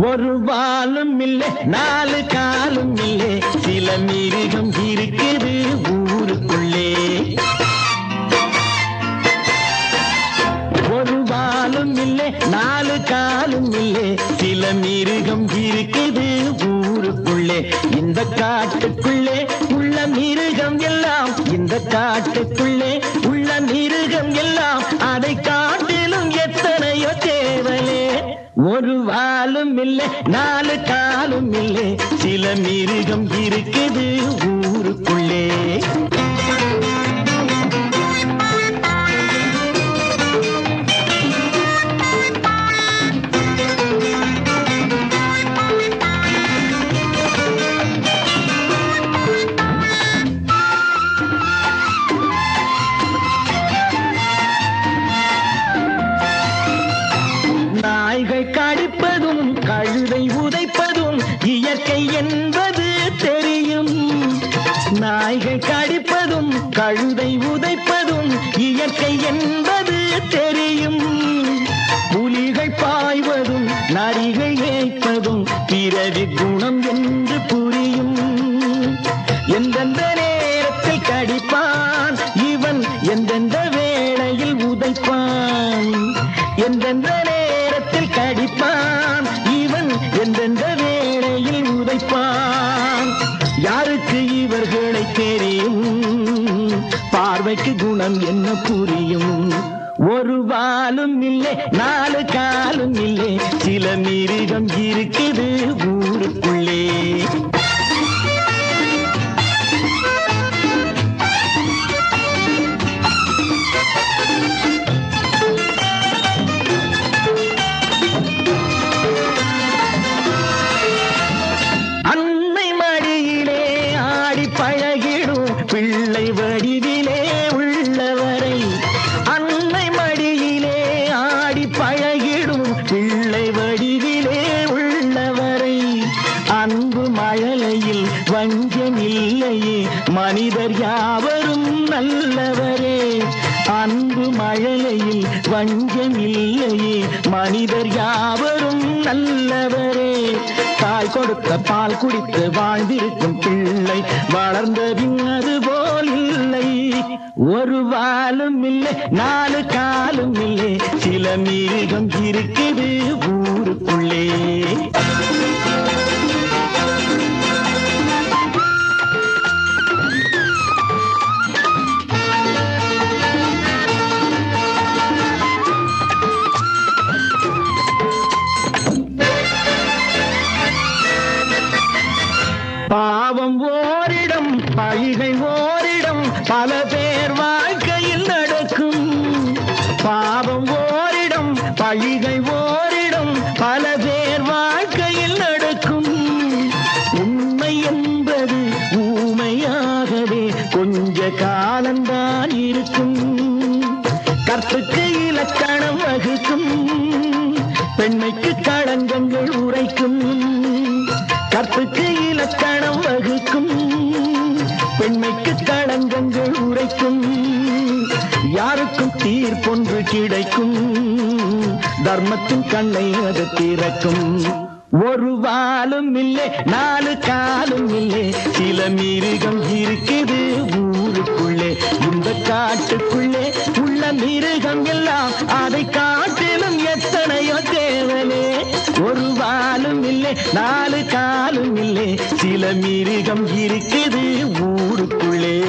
ஒரு வாலும் இல்லை நாலு காலும் இல்லை. சில மிருகம் இருக்குது ஊருக்குள்ளே. ஒரு வாலும் இல்லை நாலு காலும் இல்லை. சில மிருகம் இருக்குது ஊருக்குள்ளே. இந்த காட்டுக்குள்ளே உள்ள மிருகம் எல்லாம் இந்த காட்டுக்குள்ளே இல்லை நாலு காலும் இல்லை சில மிருகம் இருக்குது ஊருக்குள்ளே. குணம் என்று புரியும். எந்தெந்த நேரத்தில் கடிப்பான் இவன் எந்தெந்த வேளையில் உதைப்பான். எந்தெந்த நேரத்தில் கடிப்பான் இவன் எந்தெந்த வேளையில் உதைப்பான். யாருக்கு இவர்களை தெரியும்? பார்வைக்கு குணம் என்ன புரியும்? ஒரு வாலும் இல்லை நாலு காலும் இல்லை. சில மிருகம் இருக்குது ஊருக்குள்ளே. அன்னை மடியிலே ஆடி பழகிடும் பிள்ளை இல்லையே மனிதர் யாவரும் நல்லவரே. அன்பு மழலையில் வஞ்சம் இல்லையே மனிதர் யாவரும் நல்லவரே. தாய் கொடுத்த பால் குடித்து வாழ்ந்திருக்கும் பிள்ளை வளர்ந்த பின்னது போல் இல்லை. ஒரு வாலும் இல்லை நாலு காலும் இல்லை. சில மிருகம் இருக்குது பல பேர் வாழ்க்கையில் நடக்கும். பாவம் ஓரிடம் பழிகை ஓரிடம் பல பேர் வாழ்க்கையில் நடக்கும். உண்மை என்பது ஊமையாகவே கொஞ்ச காலம்தான் இருக்கும். கற்புக்கு இலக்கணம் வகுக்கும். பெண்மைக்கு களங்கங்கள் உரைக்கும். கற்புக்கு யாருக்கும் தீர்ப்பொன்று கிடைக்கும். தர்மத்தின் கண்ணை அது திறக்கும். ஒரு வாலும் இல்லை நாலு காலும் இல்லை. சில மிருகம் இருக்குது ஊருக்குள்ளே இந்த காட்டுக்குள்ளே. உள்ள மிருகம் எல்லாம் அதை காட்டிலும் எத்தனையோ தேவனே. ஒரு வாலும் இல்லை நாலு காலும் இல்லை. சில மிருகம் இருக்குது ஊருக்குள்ளே.